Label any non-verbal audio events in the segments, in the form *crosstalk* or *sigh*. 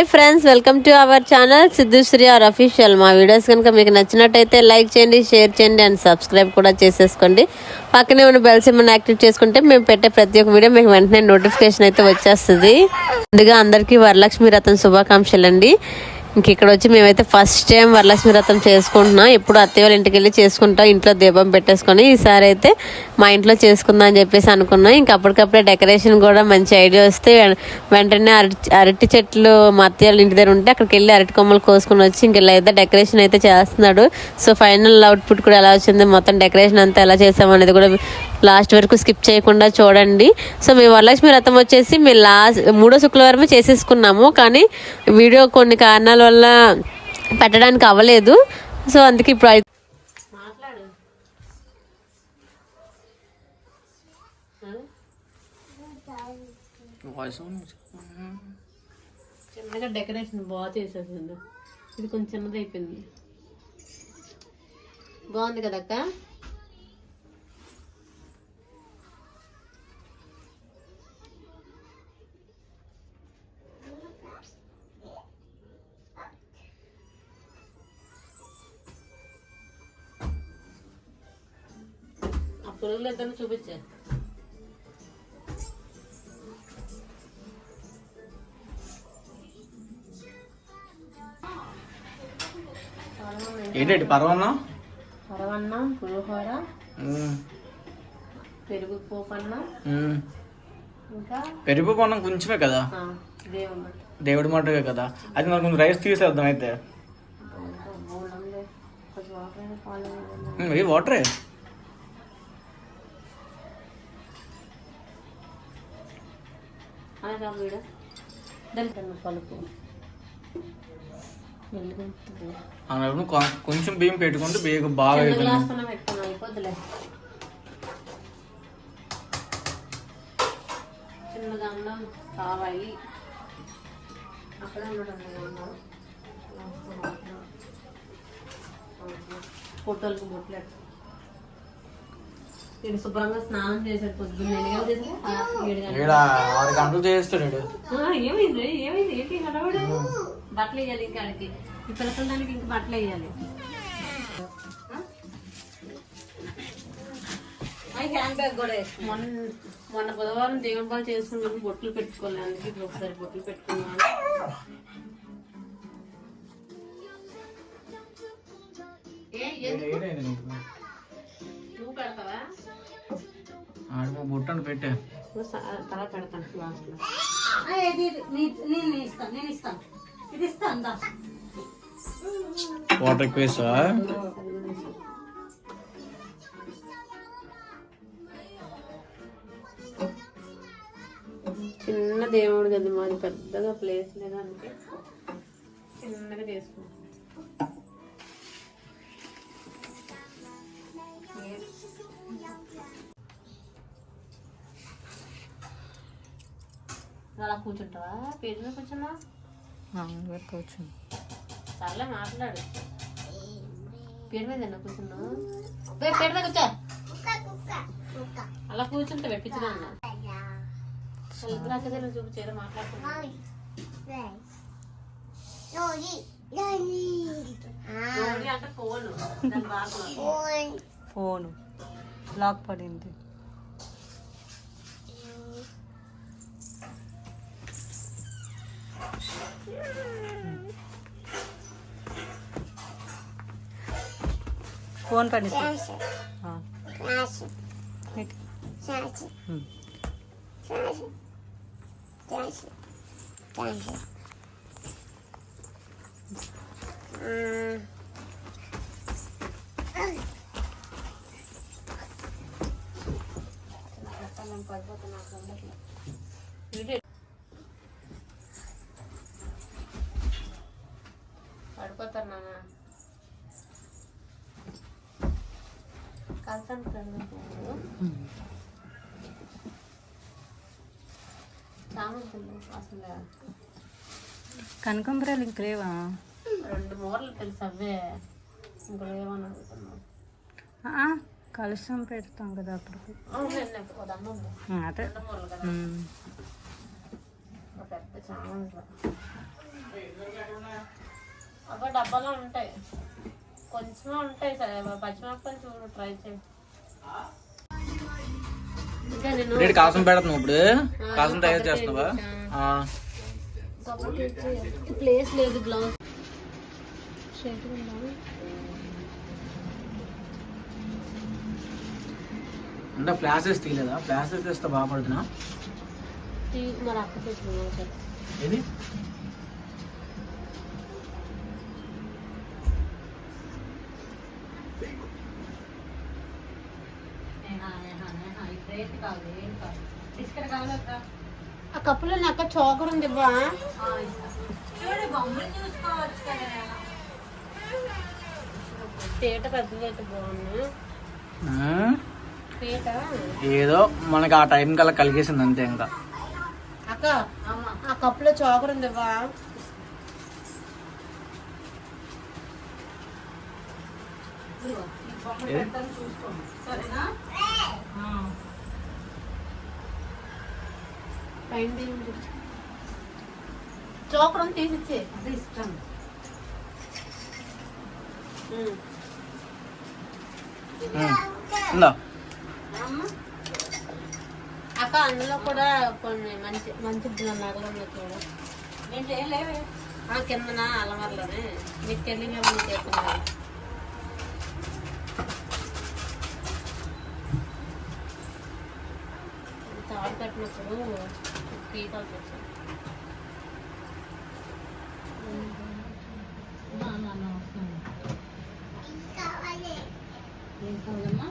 Hi friends welcome to our channel Siddhushree R official మా videos కనుక మీకు నచ్చినట్టయితే లైక్ చేయండి షేర్ చేయండి అండ్ సబ్స్క్రైబ్ కూడా చేసేసుకోండి. పక్కనే ఉన్న బెల్ సిమ్మని యాక్టివ్ చేసుకుంటే మేము పెట్టే ప్రతి ఒక్క వీడియో మీకు వెంటనే నోటిఫికేషన్ అయితే వచ్చేస్తుంది. ముందుగా అందరికీ వరలక్ష్మి రథం శుభాకాంక్షలు అండి ఇంక ఇక్కడ వచ్చి మేమైతే ఫస్ట్ టైం వరలక్ష్మి వ్రతం చేసుకుంటున్నాం. ఎప్పుడు అత్తయ్య వాళ్ళ ఇంటికి వెళ్ళి చేసుకుంటాం. ఇంట్లో దీపం పెట్టేసుకొని ఈసారి అయితే మా ఇంట్లో చేసుకుందాం అని చెప్పేసి అనుకున్నాం. ఇంక అప్పటికప్పుడే డెకరేషన్ కూడా మంచి ఐడియా వస్తే వెంటనే అరటి అరటి చెట్లు మా అత్తయ్య వాళ్ళ ఇంటి దగ్గర ఉంటే అక్కడికి వెళ్ళి అరటి కొమ్మలు కోసుకొని వచ్చి ఇంక ఇలా అయితే డెకరేషన్ అయితే చేస్తున్నాడు. సో ఫైనల్ అవుట్పుట్ కూడా ఎలా వచ్చింది? మొత్తం డెకరేషన్ అంతా ఎలా చేసామనేది కూడా లాస్ట్ వరకు స్కిప్ చేయకుండా చూడండి. సో మేము వరలక్ష్మి వ్రతం వచ్చేసి మేము లాస్ట్ మూడో శుక్రవారమే చేసేసుకున్నాము. కానీ వీడియో కొన్ని కారణాల వల్ల పెట్టడానికి అవ్వలేదు. సో అందుకే ఇప్పుడు చిన్నగా డెకరేషన్ బాగా చేసేసింది ఇది కొంచెం చిన్నది అయిపోయింది బాగుంది కదక్క పురుగులు ఇద్దరు చూపించా. ఏంటండి పర్వన్నం? పరవన్నం పులిహోర పెరుగు పోపన్నం ఇంకా పెరుగు పొన్నం కొంచెమే కదా? దేవుడు మటుగా కదా? అది మనకు కొంచెం రైస్ తీసేద్దాం అయితే. వాటర్ అయినా పాలు అయినా ఉమ్, ఇది వాటరే అలా కాదు వీడ. దానికి పలుపు వెలుగుతుంది అన్నప్పుడు కొంచెం బియ్యం పెట్టుకుంటే బియ్యం బాగా పెట్టుకున్నాం అయిపోద్దులే. కావాలి. అక్కడే ఉండడం. ఫోటోలకు బొట్లెట్ శుభ్రంగా స్నానం చేశాడు పొద్దున్న. ఏడు ఆరు గంటలు చేస్తాడు ఏమైంది? ఏమైంది? ఏంటి హడావుడు? బట్టలు వేయాలి ఇంకా ఆడికి. ఈ ఇంకా బట్టలు వేయాలి. హ్యాండ్ బ్యాగ్ కూడా మొన్న మొన్న బుధవారం దేవుని పాలు చేసుకున్నప్పుడు బొట్లు పెట్టుకోలేదు అందుకే ఇప్పుడు ఒకసారి బొట్లు పెట్టుకున్నాను? నువ్వు పెడతావా? ఆడిపో బుట్టను పెట్టే. తల పెడతాను లాస్ట్లో నేను ఇస్తాను నేను ఇస్తాను. ఇది ఇస్తాను దా. వాటర్ ఎక్కువ చిన్న దేవుడు కదా మాది పెద్దగా ప్లేస్ లేదు అందుకే. చిన్నగా చేసుకుంటాం అలా కూర్చుంటావా? పేరు మీద కూర్చున్నా? సర్లే మాట్లాడు. పేరు మీద ఎన్న కూర్చున్నావు? పేరు మీద కూర్చో. అలా కూర్చుంటే వెప్పించదా అన్న ఇద్దరు మాట్లాడుతున్నా ఓన్లీ అంటే ఫోన్. దాని బాగా ఫోన్. లాక్ పడింది. ఫోన్ పడింది ఆ. ఇటు. ఉమ్. పడిపోతారు నాన్న కలిసాను చామంతులు అసలు కనకాంబరాలు ఇంక లేవా? రెండు మూరలు తెలుసు అవే. ఇంకా కలుషం పెడతాం కదా ఉమ్, అదే. ఒక డబ్బాలో ఉంటాయి. కొంచెమే ఉంటాయి సరే పచ్చిమిరపకాయలు చూడు ట్రై చేయి. ఇప్పుడు కాసం పెడుతున్నావు ఇప్పుడు. కాసం తయారు చేస్తున్నావా. ప్లేస్ లేదు గ్లౌజ్ అంటే ఫ్లాషెస్ తీయలేదా? ఫ్లాషెస్ తెస్తే బాగా పడుతున్నా మరి పెట్టిన ఏది రేట్ కాదు ఏం కాదు బిస్కెట్ కావాలక్క ఆ కప్పులో నాకు చోకర్ ఉంది బా. పీట బాగుంది. ఏదో మనకి ఆ టైం కల్లా కలిగేసింది అంతే ఇంకా. అక్క ఆ కప్పులో చోకర్ ఉంది బా. చూసుకోండి సరేనా ఆ. పైన చోకర్ తీసిచ్చే అది ఇష్టం అక్క అందులో కూడా కొన్ని మంచి మంచి నగలు ఉన్నాయి చూడు నేను ఏం లేవే ఆ కిందన అలమర్లోనే మీకు తెలియదు చెప్తున్నాను తాడు కట్టినప్పుడు పీకాల్సి వచ్చింది నా, ఏం కావాలమ్మా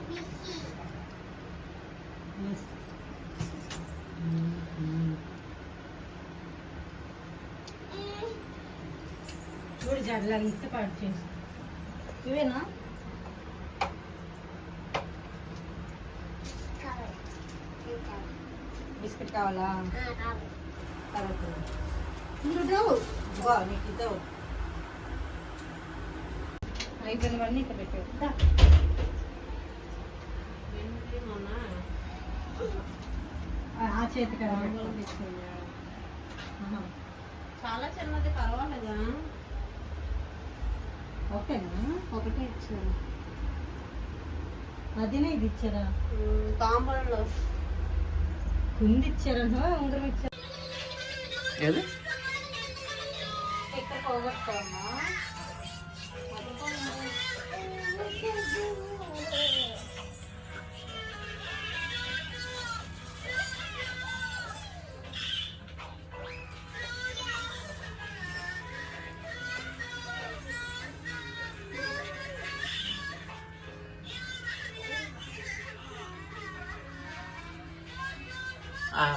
చూడు జడ్లా ఇస్తే చేసి. ఇవేనా? బిస్కెట్ కావాలా. అయిపోయినవన్నీ ఇక్కడ మొన్న ఆ- చేతి. చాలా చిన్నది పర్వాలేదా? ఓకేనా ఒకటే ఇచ్చాను అదేనే ఇది ఇచ్చారా? కాంపౌండ్లో కుంది ఇచ్చారా ఉంగరం ఇచ్చారా ఏది? ఇక్కడ పోగొట్టుకోమ్మా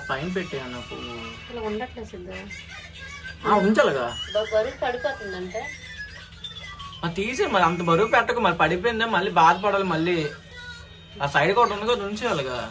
పైన పెట్టాను నాకు ఇలా ఉండట్లేదు సిద్ధ. ఆ, ఉంచాలిగా. బరువు పడిపోతుందంటే? ఆ తీసి మరి అంత బరువు పెట్టకు మరి పడిపోయిందే మళ్ళీ బాధపడాలి మళ్ళీ. ఆ సైడ్ ఒకటి ఉంది కదా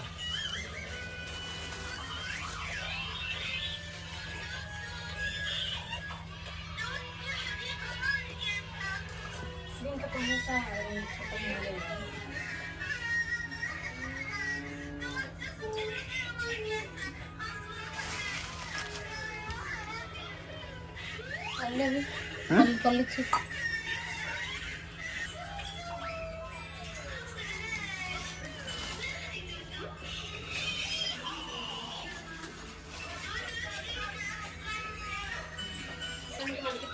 కళ్ళు కళ్ళు ఇచ్చి. దీనికి మనకి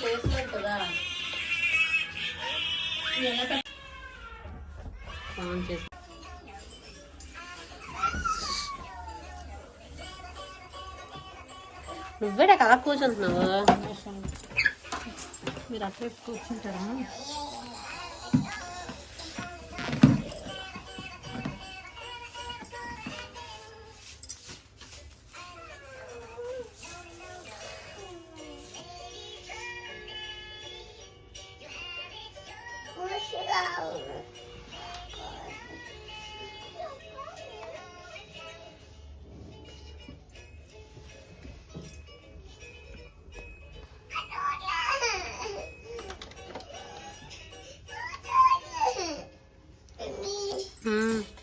లేదు కదా ఆన్ చేసి నువ్వే అలా కూర్చుంటున్నావు మీరు 嗯。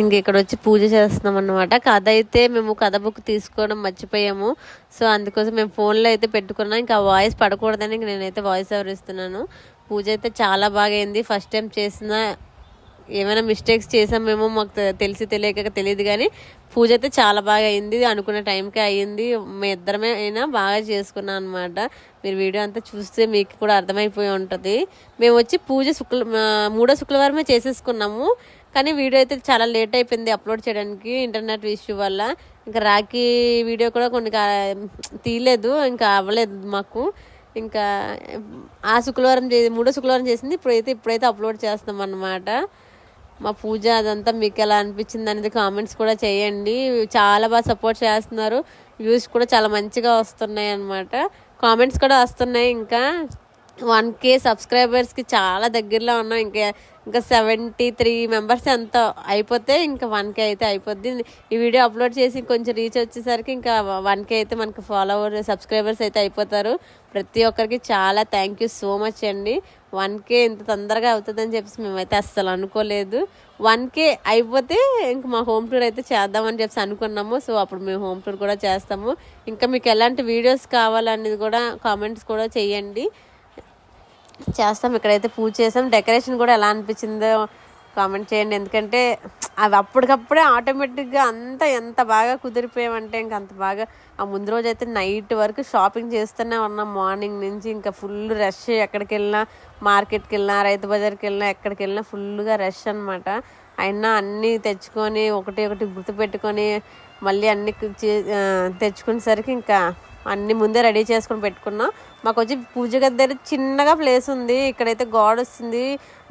ఇంక ఇక్కడ వచ్చి పూజ చేస్తున్నాం అనమాట కథ అయితే మేము కథ బుక్ తీసుకోవడం మర్చిపోయాము. సో అందుకోసం మేము ఫోన్లో అయితే పెట్టుకున్నాం. ఇంకా వాయిస్ పడకూడదని ఇంక నేనైతే వాయిస్ ఓవర్ ఇస్తున్నాను. పూజ అయితే చాలా బాగా అయింది. ఫస్ట్ టైం చేసిన ఏమైనా మిస్టేక్స్ చేసామేమో మాకు తెలిసి తెలియక తెలియదు కానీ పూజ అయితే చాలా బాగా అయింది. అనుకున్న టైంకే అయ్యింది. మీ ఇద్దరమే అయినా బాగా చేసుకున్నాం అనమాట మీరు వీడియో అంతా చూస్తే మీకు కూడా అర్థమైపోయి ఉంటుంది. మేము వచ్చి పూజ శుక్ల మూడో శుక్రవారమే చేసేసుకున్నాము. కానీ వీడియో అయితే చాలా లేట్ అయిపోయింది అప్లోడ్ చేయడానికి ఇంటర్నెట్ ఇష్యూ వల్ల. ఇంకా రాఖీ వీడియో కూడా కొన్ని తీయలేదు ఇంకా అవ్వలేదు మాకు. ఇంకా ఆ శుక్రవారం చే మూడో శుక్రవారం చేసింది ఇప్పుడైతే ఇప్పుడైతే అప్లోడ్ చేస్తాం అన్నమాట. మా పూజ అదంతా మీకు ఎలా అనిపించింది అనేది కామెంట్స్ కూడా చేయండి. చాలా బాగా సపోర్ట్ చేస్తున్నారు. వ్యూస్ కూడా చాలా మంచిగా వస్తున్నాయి అన్నమాట. కామెంట్స్ కూడా వస్తున్నాయి ఇంకా. వన్ కే సబ్స్క్రైబర్స్కి చాలా దగ్గరలో ఉన్నాం. ఇంకా ఇంకా సెవెంటీ త్రీ మెంబర్స్ ఎంత అయిపోతే ఇంకా వన్ కే అయితే అయిపోద్ది. ఈ వీడియో అప్లోడ్ చేసి కొంచెం రీచ్ వచ్చేసరికి ఇంకా వన్ కే అయితే మనకు ఫాలోవర్ సబ్స్క్రైబర్స్ అయితే అయిపోతారు. ప్రతి ఒక్కరికి చాలా థ్యాంక్ యూ సో మచ్ అండి. వన్ కే ఇంత తొందరగా అవుతుందని చెప్పేసి మేమైతే అస్సలు అనుకోలేదు. వన్ కే అయిపోతే ఇంక మా హోమ్ టూర్ అయితే చేద్దామని చెప్పేసి అనుకున్నాము. సో అప్పుడు మేము హోమ్ టూర్ కూడా చేస్తాము. ఇంకా మీకు ఎలాంటి వీడియోస్ కావాలనేది కూడా కామెంట్స్ కూడా చేయండి. చేస్తాం. ఇక్కడైతే పూజ చేసాం డెకరేషన్ కూడా ఎలా అనిపించిందో కామెంట్ చేయండి. ఎందుకంటే అవి అప్పటికప్పుడే ఆటోమేటిక్గా అంతా ఎంత బాగా కుదిరిపోయామంటే ఇంకా అంత బాగా ఆ ముందు రోజు అయితే నైట్ వరకు షాపింగ్ చేస్తూనే ఉన్నాం. మార్నింగ్ నుంచి ఇంకా ఫుల్ రష్ ఎక్కడికి వెళ్ళినా మార్కెట్కి వెళ్ళినా రైతు బజార్కి వెళ్ళినా ఎక్కడికి వెళ్ళినా ఫుల్గా రష్ అనమాట అయినా అన్నీ తెచ్చుకొని ఒకటి ఒకటి గుర్తుపెట్టుకొని మళ్ళీ అన్ని చే- తెచ్చుకునేసరికి ఇంకా అన్ని ముందే రెడీ చేసుకొని పెట్టుకున్నాం. మాకు వచ్చి పూజ గది దగ్గర చిన్నగా ప్లేస్ ఉంది. ఇక్కడైతే గోడ వస్తుంది.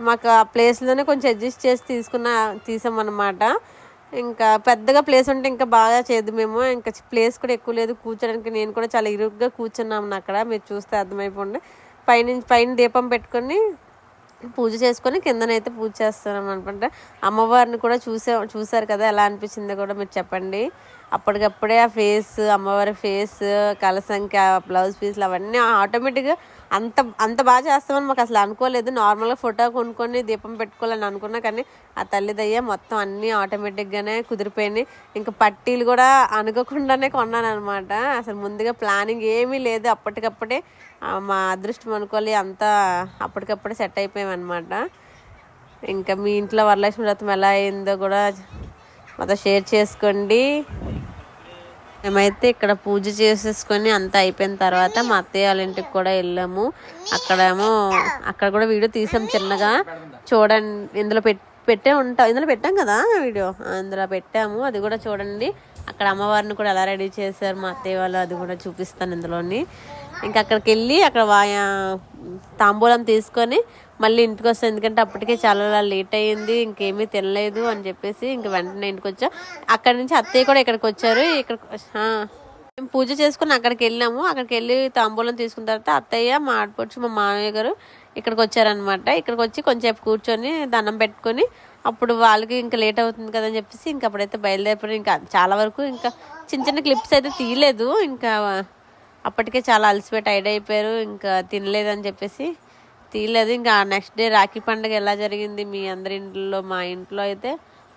మాకు ఆ ప్లేస్లోనే కొంచెం అడ్జస్ట్ చేసి తీసుకున్న తీసామన్నమాట. ఇంకా పెద్దగా ప్లేస్ ఉంటే ఇంకా బాగా చేద్దామేమో ఇంకా ప్లేస్ కూడా ఎక్కువ లేదు. కూర్చోడానికి నేను కూడా చాలా ఇరుగ్గా కూర్చున్నాము అక్కడ. మీరు చూస్తే అర్థమైపోండి. పైన పైన దీపం పెట్టుకొని పూజ చేసుకొని కిందనైతే పూజ చేస్తున్నాం అనమాట అమ్మవారిని కూడా చూసే చూసారు కదా ఎలా అనిపించిందో కూడా మీరు చెప్పండి. అప్పటికప్పుడే ఆ ఫేస్ అమ్మవారి ఫేస్ కలసంఖ్య బ్లౌజ్ పీస్లు అవన్నీ ఆటోమేటిక్గా అంత అంత బాగా చేస్తామని మాకు అసలు అనుకోలేదు. నార్మల్గా ఫోటో కొనుక్కొని దీపం పెట్టుకోవాలని అనుకున్నా కానీ ఆ తల్లిదయ్య మొత్తం అన్నీ ఆటోమేటిక్గానే కుదిరిపోయినాయి ఇంకా పట్టీలు కూడా అనుకోకుండానే కొన్నాను అనమాట అసలు ముందుగా ప్లానింగ్ ఏమీ లేదు. అప్పటికప్పుడే మా అదృష్టం అనుకోవాలి. అంతా అప్పటికప్పుడే సెట్ అయిపోయామన్నమాట. ఇంకా మీ ఇంట్లో వరలక్ష్మి వ్రతం ఎలా అయిందో కూడా మాతో షేర్ చేసుకోండి. మేమైతే ఇక్కడ పూజ చేసేసుకొని అంతా అయిపోయిన తర్వాత మా అత్తయ్య వాళ్ళ ఇంటికి కూడా వెళ్ళాము. అక్కడేమో అక్కడ కూడా వీడియో తీసాం చిన్నగా. చూడండి ఇందులో పెట్ పెట్టే ఉంటాం. ఇందులో పెట్టాం కదా వీడియో? అందులో ఇందులో పెట్టాము. అది కూడా చూడండి. అక్కడ అమ్మవారిని కూడా ఎలా రెడీ చేశారు మా అత్తయ్య వాళ్ళు అది కూడా చూపిస్తాను ఇందులోని. ఇంకా అక్కడికి వెళ్ళి అక్కడ వాయా తాంబూలం తీసుకొని మళ్ళీ ఇంటికి వస్తాం ఎందుకంటే అప్పటికే చాలా లేట్ అయ్యింది ఇంకేమీ తినలేదు అని చెప్పేసి ఇంక వెంటనే ఇంటికి వచ్చా. అక్కడి నుంచి అత్తయ్య కూడా ఇక్కడికి వచ్చారు ఇక్కడ మేము పూజ చేసుకుని అక్కడికి వెళ్ళాము. అక్కడికి వెళ్ళి తాంబూలం తీసుకున్న తర్వాత అత్తయ్య మా ఆడపడుచు మా మామయ్య గారు ఇక్కడికి వచ్చారనమాట ఇక్కడికి వచ్చి కొంచెంసేపు కూర్చొని దండం పెట్టుకొని అప్పుడు వాళ్ళకి ఇంకా లేట్ అవుతుంది కదా అని చెప్పేసి ఇంకా అప్పుడైతే బయలుదేరిపోయి ఇంకా చాలా వరకు ఇంకా చిన్న చిన్న క్లిప్స్ అయితే తీయలేదు. ఇంకా అప్పటికే చాలా అలసిపోయి టైడ్ అయిపోయారు. ఇంకా తినలేదని చెప్పేసి తీయలేదు ఇంకా నెక్స్ట్ డే రాఖీ పండుగ ఎలా జరిగింది మీ అందరి ఇంట్లో మా ఇంట్లో అయితే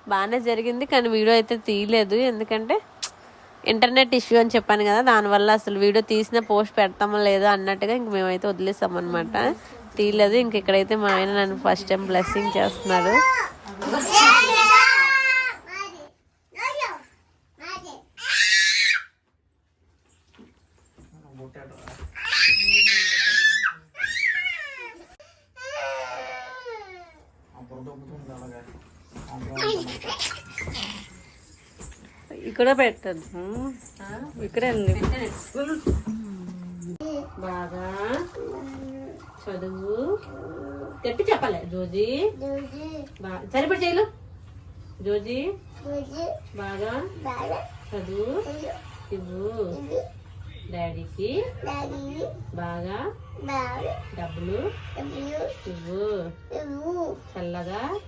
బాగానే జరిగింది. కానీ వీడియో అయితే తీయలేదు. ఎందుకంటే ఇంటర్నెట్ ఇష్యూ అని చెప్పాను కదా దానివల్ల అసలు వీడియో తీసిన పోస్ట్ పెడతామో లేదో అన్నట్టుగా ఇంక మేమైతే వదిలేసాం అనమాట తీయలేదు ఇంక ఇక్కడైతే మా ఆయన నన్ను ఫస్ట్ టైం బ్లెస్సింగ్ చేస్తున్నాడు ఇక్కడ పెట్టద్దు ఇక్కడ బాగా చదువు. తెప్పి చెప్పాలి జోజీ. బా- సరిపడి చేయలు. జోజీ. బాగా చదువు. ఇవ్వు. డాడీకి బాగా డబ్బులు. ఇవ్వు. చల్లగా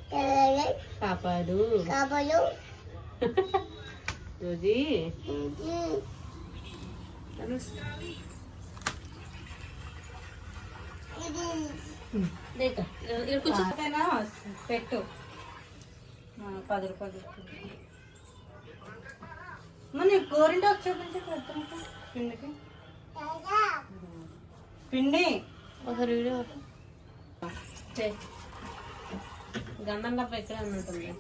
కాపాడు. జోజీ *laughs* కూర్చో. పెట్టు. పది రూపాయలు నీకు గోరింటాకు చూపించి పిండికి. పిండి. ఒకసారి వీడియో. గంధం డబ్బా ఎక్కడ ఉన్నట్టుంది.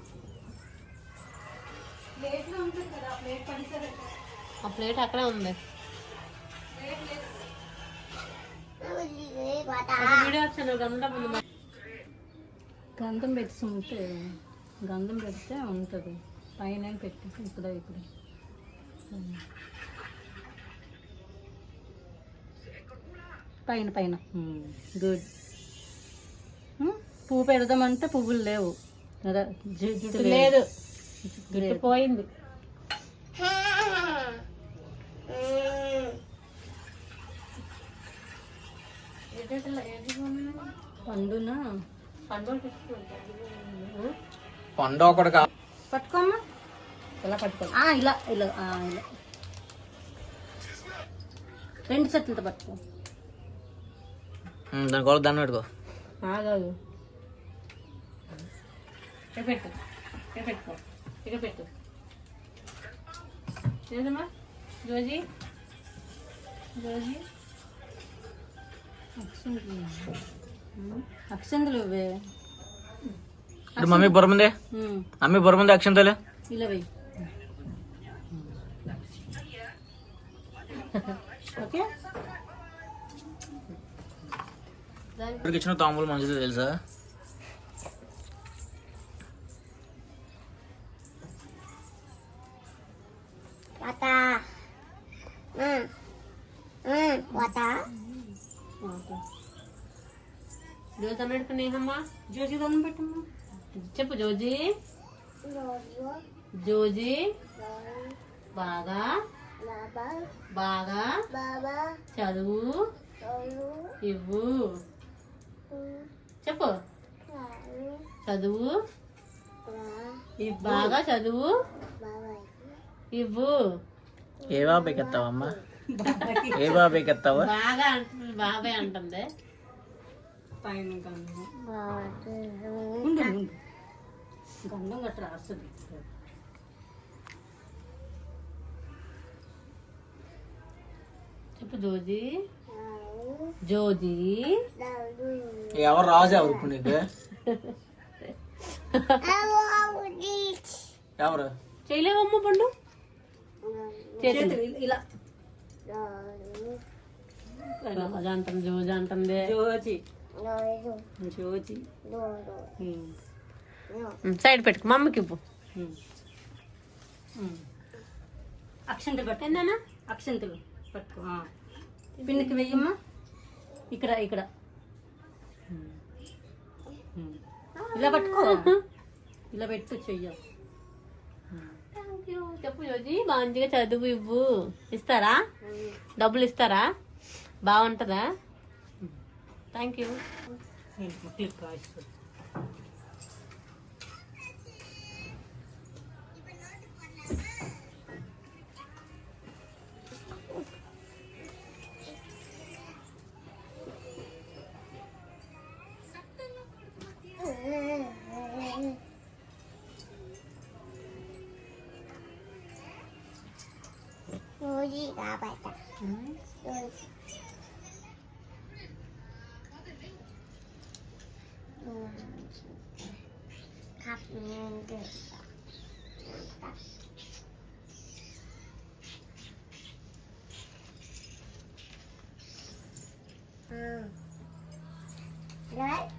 ఆ ప్లేట్ అక్కడే ఉంది. గంధం డబ్బా ఉంది గంధం పెట్టి ఉంటే గంధం పెడితే ఉంటుంది. పైన పెట్టి ఇక్కడ ఇక్కడ పైన పైన. గుడ్. పువ్వు పెడదామంటే పువ్వులు లేవు. లేదు. లేదు. పోయింది పండున? పండు ఒకటి కా పట్టుకోమ్మా. ఇలా పట్టుకో. ఆ, ఇలా ఇలా ఆ, ఇలా. రెండు చెట్లతో పట్టుకో. దాని కూడా దాన్ని పెట్టుకో. ఆగాదు ఇక్కడ పెట్టు ఇక్కడ పెట్టుకో. ఇక్కడ పెట్టు ఏంటమ్మా జోజీ జోజీ అక్షంతలు ఇవే ఇప్పుడు మమ్మీ బుర్రముందే ఉమ్, మమ్మీ బుర్రముందే అక్షంతలే ఇలా వెయ్యి ఓకే ఇప్పటికి ఇచ్చిన తాంబూలు మంచిది తెలుసా జోజీ అన్నట్టు నేహమ్మా జోజి దండం పెట్టమ్మా. చెప్పు జోజీ. జోజీ. బాగా. బాగా. చదువు. ఇవ్వు. చెప్పు. చదువు. బాగా చదువు. ఇవ్వు. ఏ బాబాయ్కి ఎత్తావమ్మా? ఏ బాబాయ్కి ఎత్తావా? బాగా అంటుంది బాబాయ్ అంటుంది. పైన గంధం. ఉండు ఉండు. గంధం గట్ట రాస్తుంది. చెప్పు జోజీ జోజీ ఎవరు రాజు ఎవరు ఇప్పుడు నీకు? ఎవరు? చేయలేవమ్మ పండు? ఇలా. రోజు అంటుంది జోజీ అంటుంది. జోజి ఉమ్. సైడ్ పెట్టుకు మమ్మకి ఇవ్వు. అక్షంతలు పట్టు. ఏందన్నా? అక్షంతలు పట్టుకో. ఆ. పిన్నికి వెయ్యమ్మా ఇక్కడ ఇక్కడ. ఇలా పట్టుకో. ఇలా పెట్టు చెయ్య చెప్పు జోజీ మంచిగా చదువు ఇవ్వు. ఇస్తారా? డబ్బులు ఇస్తారా? బాగుంటుందా? Thank you. ಮಕ್ಳಿಗೆ ಕಾಯಿಸ್ತು Rosi. Mhm. యూ క్లిక్ రాయిస్తుంది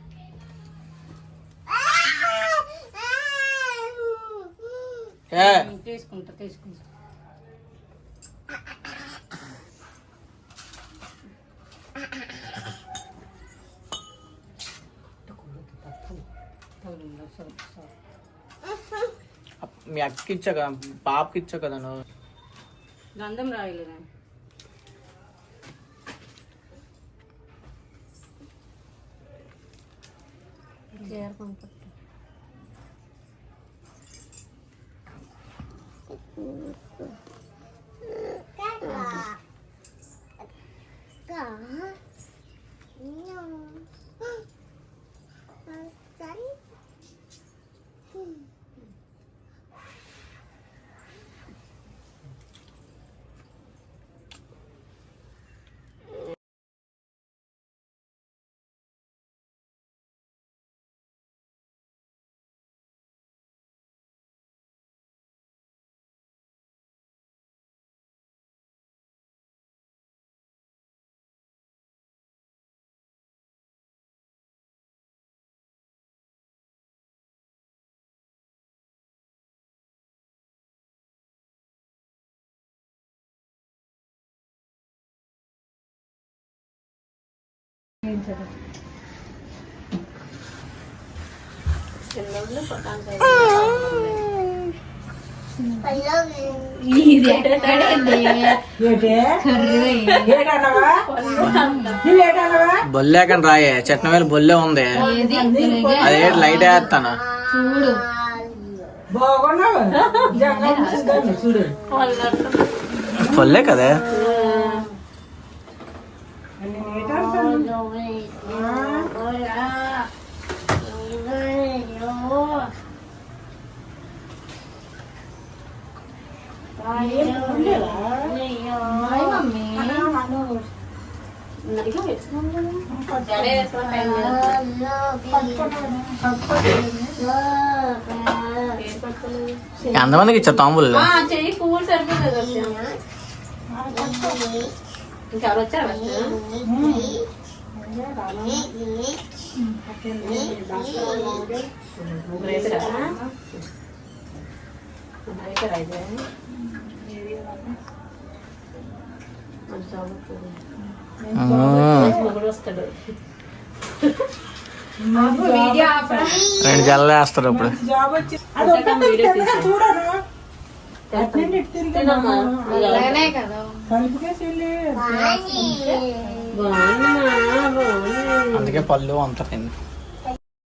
ఏ తీసుకుంటా తీసుకుంటా తగిలిందా? సరే, సరే. మీ అక్కకి ఇచ్చా కదా పాపకి ఇచ్చా కదా నువ్వు గంధం రాయలు ఎక్కడండి కర్రీ బొల్లేకని రాయే. చట్న వేలు బొల్లే ఉంది. అదే లైట్ వేస్తాను. చూడు. *laughs* బొల్లే కదా. ఎంతమందికి ఇచ్చా తాంబులు చెయ్యి పువ్వులు సరిపోతుంది ఇంకెవరు వచ్చారు వస్తాడు రెండు జల్లలు వేస్తారు ఇప్పుడు తినమ్మా అందుకే పళ్ళు అంత తింది